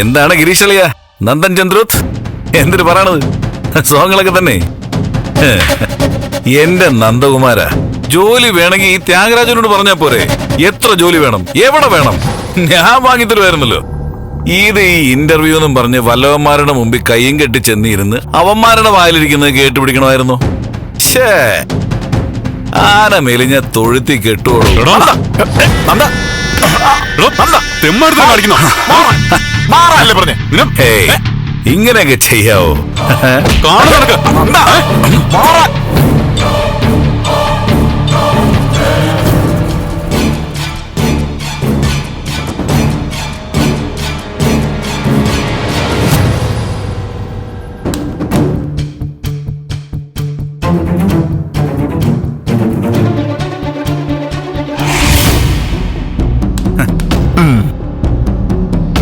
എന്താണ് ഗിരീഷളിയ നന്ദൻ ചന്ദ്രൂത്ത്? എന്തിനു പറയണത്? സോങ്ങളൊക്കെ തന്നെ. എന്റെ നന്ദകുമാര ജോലി വേണമെങ്കിൽ ഈ ത്യാഗരാജനോട് പറഞ്ഞാ പോരെ. എത്ര ജോലി വേണം? എവിടെ വേണം? ഞാൻ വാങ്ങിത്തരുമായിരുന്നല്ലോ ഇത് ഈ ഇന്റർവ്യൂ എന്നും പറഞ്ഞ് വല്ലവന്മാരുടെ മുമ്പിൽ കയ്യും കെട്ടി ചെന്നിരുന്ന് അവന്മാരുടെ വായിലിരിക്കുന്നത് കേട്ടുപിടിക്കണമായിരുന്നു. ഷേ ആന മെലിഞ്ഞ തൊഴുത്തി കെട്ടുകൊള്ളു നന്ദ നന്ദ. തെമ്മാടുത്തരം കാണിക്കുന്നു. മാറല്ലേ പറഞ്ഞേ? ഇങ്ങനെയൊക്കെ ചെയ്യാവോ? കാണു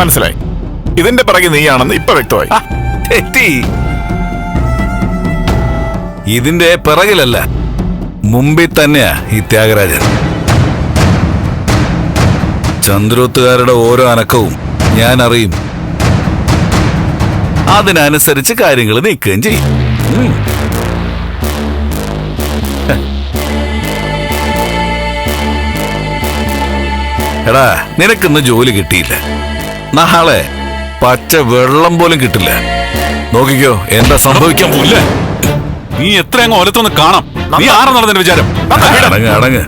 മനസ്സിലായി. ഇതിന്റെ പിറകെ നീയാണെന്ന് ഇപ്പൊ വ്യക്തമായി. തെറ്റി. ഇതിന്റെ പിറകിലല്ല മുമ്പിൽ തന്നെയാ ഈ ത്യാഗരാജൻ. ചന്ദ്രോത്തുകാരുടെ ഓരോ അനക്കവും ഞാൻ അറിയും. അതിനനുസരിച്ച് കാര്യങ്ങൾ നീക്കുകയും ചെയ്യും. എടാ നിനക്കിന്ന് ജോലി കിട്ടിയില്ല. നാളെ പച്ച വെള്ളം പോലും കിട്ടില്ല. നോക്കിക്കോ എന്താ സംഭവിക്കാൻ പോലെ നീ എത്ര അങ്ങ് ഒലത്തൊന്ന് കാണാം നീ ആരെന്നാണ് നിന്റെ വിചാരം? അടങ്ങ്. അടങ്ങ്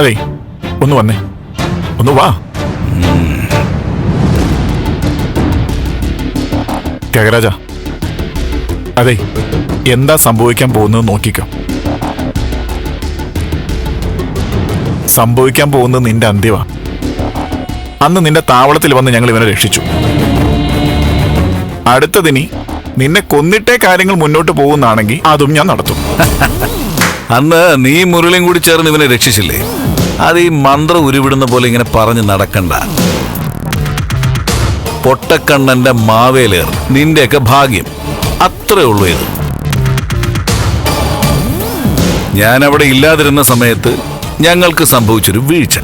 അതെ ഒന്ന് വന്നേ. ഒന്ന് വാ. ത്യാഗരാജ അതെ എന്താ സംഭവിക്കാൻ പോകുന്നത് നോക്കിക്കോ. സംഭവിക്കാൻ പോകുന്നത് നിന്റെ അന്ത്യമാ. അന്ന് നിന്റെ താവളത്തിൽ വന്ന് ഞങ്ങൾ ഇവനെ രക്ഷിച്ചു. അടുത്തതിനി നിന്നെ കൊന്നിട്ടേ കാര്യങ്ങൾ മുന്നോട്ട് പോകുന്നാണെങ്കിൽ അതും ഞാൻ നടത്തും. അന്ന് നീ മുരളിയും കൂടി ചേർന്ന് ഇവനെ രക്ഷിച്ചില്ലേ? അത് ഈ മന്ത്രം ഉരുവിടുന്ന പോലെ ഇങ്ങനെ പറഞ്ഞ് നടക്കണ്ട. പൊട്ടക്കണ്ണന്റെ മാവേലേർ നിന്റെയൊക്കെ ഭാഗ്യം. അത്രേ ഉള്ളൂ ഇത്. ഞാൻ അവിടെ ഇല്ലാതിരുന്ന സമയത്ത് ഞങ്ങൾക്ക് സംഭവിച്ചൊരു വീഴ്ച.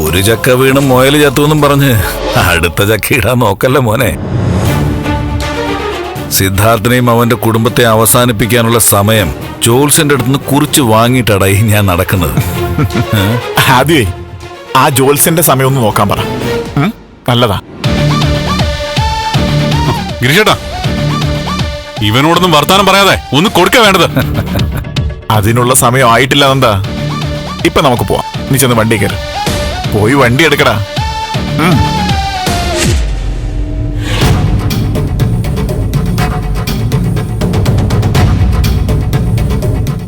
ഒരു ചക്ക വീണ് മുയൽ ചത്തുവെന്നും പറഞ്ഞ് അടുത്ത ചക്ക ഇടാൻ നോക്കല്ല മോനെ. സിദ്ധാർത്ഥനെയും അവന്റെ കുടുംബത്തെ അവസാനിപ്പിക്കാനുള്ള സമയം ജോൽസിന്റെ അടുത്തുനിന്ന് കുറിച്ച് വാങ്ങിയിട്ടടായി ഞാൻ നടക്കുന്നത്. ആദ്യമേ ആ ജോത്സ്യന്റെ സമയം ഒന്ന് നോക്കാൻ പറ. നല്ലതാ. ഗിരിഷേട്ടാ ഇവനോടൊന്നും വർത്താനം പറയാതെ ഒന്ന് കൊടുക്ക വേണ്ടത്. അതിനുള്ള സമയം ആയിട്ടില്ല എന്താ ഇപ്പൊ നമുക്ക് പോവാം. നീ ചെന്ന് വണ്ടി കയറി. പോയി വണ്ടി എടുക്കടാ.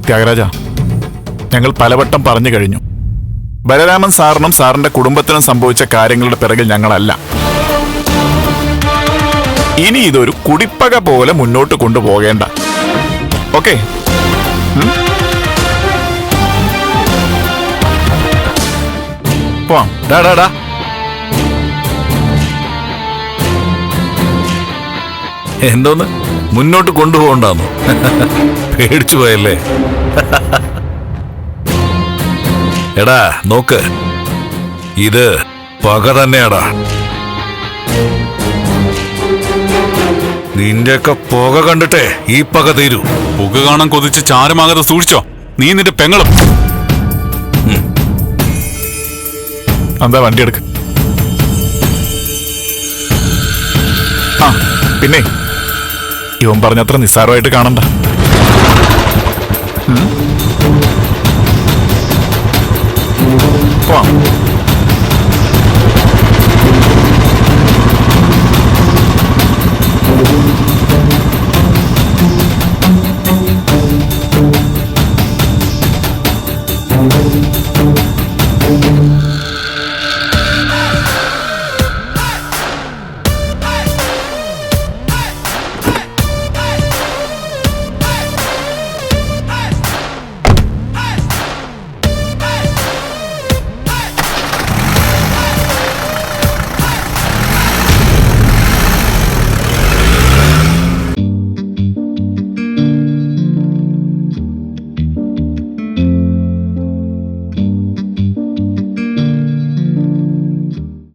ത്യാഗരാജ ഞങ്ങൾ പലവട്ടം പറഞ്ഞു കഴിഞ്ഞു. ബലരാമൻ സാറിനും സാറിന്റെ കുടുംബത്തിനും സംഭവിച്ച കാര്യങ്ങളുടെ പിറകിൽ ഞങ്ങളല്ല. ഇനി ഇതൊരു കുടിപ്പക പോലെ മുന്നോട്ട് കൊണ്ടുപോകേണ്ട. ഓക്കെ? ഡാ, ഡാ. എന്തോന്ന്? മുന്നോട്ട് കൊണ്ടുപോകണ്ടാന്നു? പേടിച്ചു പോയല്ലേ? എടാ നോക്ക്. ഇത് പക തന്നെയാടാ. നിന്റെയൊക്കെ പുക കണ്ടിട്ടേ ഈ പക തീരൂ. പുക കാണാൻ കൊതിച്ച് ചാരമാകാതെ സൂക്ഷിച്ചോ. നീ നിന്റെ പെങ്ങളും. എന്താ വണ്ടി എടുക്ക. ആ പിന്നെ. ഇവൻ പറഞ്ഞത്ര നിസ്സാരമായിട്ട് കാണണ്ട.